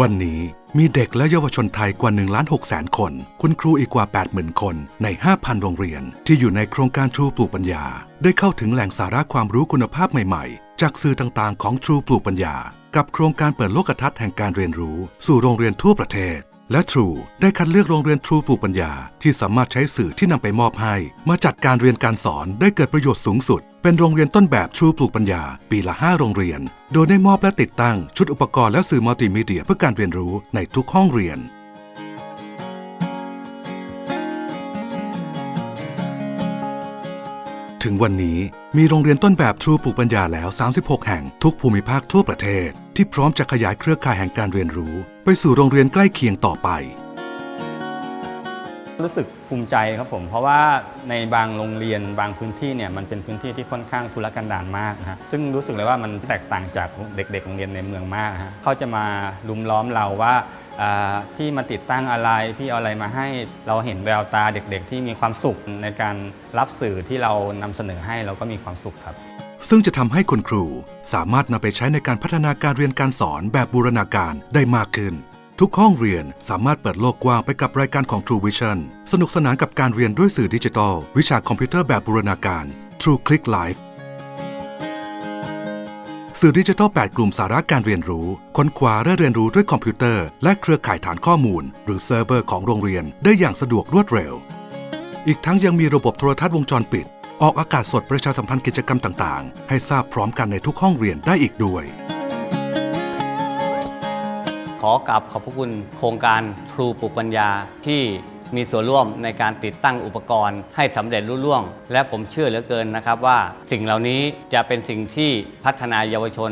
วันนี้มีเด็กและเยาวชนไทยกว่า1ล้าน6แสนคน คุณครูอีกกว่า 80,000 คนใน 5,000 โรงเรียน ที่อยู่ในโครงการทรูปลูกปัญญา ได้เข้าถึงแหล่งสาระความรู้คุณภาพใหม่ๆ จากสื่อต่างๆ ของทรูปลูกปัญญา กับโครงการเปิดโลกทัศน์แห่งการเรียนรู้ สู่โรงเรียนทั่วประเทศ และ True ได้คัดเลือกโรงเรียน True ปลูกปัญญา ที่สามารถใช้สื่อที่นำไปมอบให้ มาจัดการเรียนการสอนได้เกิดประโยชน์สูงสุด เป็นโรงเรียนต้นแบบ True ปลูกปัญญา ปีละ 5 โรงเรียน โดยได้มอบและติดตั้งชุดอุปกรณ์และสื่อมัลติมีเดียเพื่อการเรียนรู้ในทุกห้องเรียน ถึงวันนี้มีโรงเรียนต้นแบบทรูปลูกปัญญาแล้ว 36 แห่งทุกภูมิภาคทั่วประเทศ ที่พร้อมจะขยายเครือข่ายแห่งการเรียนรู้ ไปสู่โรงเรียนใกล้เคียงต่อไป รู้สึกภูมิใจครับผม เพราะว่าในบางโรงเรียนบางพื้นที่เนี่ยมันเป็นพื้นที่ที่ค่อนข้างทุรกันดารมากนะฮะซึ่งรู้สึกเลยว่ามันแตกต่างจากเด็กๆ โรงเรียนในเมืองมากนะฮะเขาจะมาลุมล้อมเราว่าอ่า พี่มาติดตั้งอะไรพี่เอาอะไรมาให้เราเห็นแววตาเด็กๆ ที่มีความสุขในการรับสื่อที่เรานำเสนอให้เราก็มีความสุขครับ ซึ่งจะทำให้คุณครูสามารถนำไปใช้ในการพัฒนาการเรียนการสอนแบบบูรณาการได้มากขึ้น ทุกห้องเรียนสามารถเปิดโลกกว้างไปกับรายการของ True Vision สนุกสนานกับการเรียนด้วยสื่อดิจิทัล วิชาคอมพิวเตอร์แบบบูรณาการ True Click Live สื่อดิจิทัล 8 กลุ่มสาระการเรียนรู้ ค้นคว้าและเรียนรู้ด้วยคอมพิวเตอร์ และเครือข่ายฐานข้อมูล หรือเซิร์ฟเวอร์ของโรงเรียนได้อย่างสะดวกรวดเร็ว อีกทั้งยังมีระบบโทรทัศน์วงจรปิด ออกอากาศสดประชาสัมพันธ์กิจกรรมต่างๆ ให้ทราบพร้อมกันในทุกห้องเรียนได้อีกด้วย ขอกราบขอบพระคุณโครงการครูปลูกปัญญาที่ มีส่วนร่วมในการติดตั้งอุปกรณ์ให้สำเร็จรุ่ล่วง และผมเชื่อเหลือเกินนะครับว่า สิ่งเหล่านี้จะเป็นสิ่งที่พัฒนาเยาวชน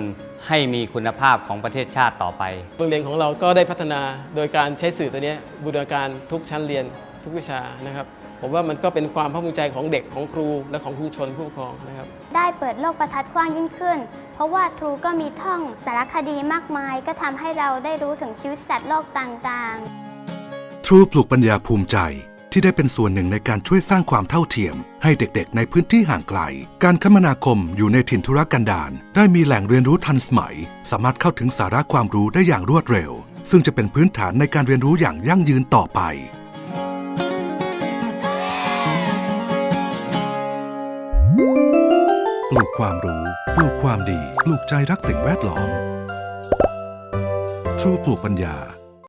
ให้มีคุณภาพของประเทศชาติต่อไป โรงเรียนของเราก็ได้พัฒนาโดยการใช้สื่อตัวเนี้ยบูรณาการทุกชั้นเรียนทุกวิชานะครับผมว่ามันก็เป็นความภาคภูมิใจของเด็กของครูและของชุมชนผู้ปกครองนะครับ ได้เปิดโลกประทัดกว้างยิ่งขึ้น เพราะว่าทรูก็มีท่องสารคดีมากมาย ก็ทำให้เราได้รู้ถึงชีวิตสัตว์โลกต่างๆ ทรูปลูกปัญญาภูมิใจที่ได้เป็นส่วนหนึ่งในการช่วยสร้างความเท่าเทียม ให้เด็กๆ ในพื้นที่ห่างไกล การคมนาคมอยู่ในถิ่นธุรกันดารได้มีแหล่งเรียนรู้ทันสมัย สามารถเข้าถึงสาระความรู้ได้อย่างรวดเร็ว ซึ่งจะเป็นพื้นฐานในการเรียนรู้อย่างยั่งยืนต่อไป ปลูกความรู้ ปลูกความดี ปลูกใจรักสิ่งแวดล้อมทรูปลูกปัญญา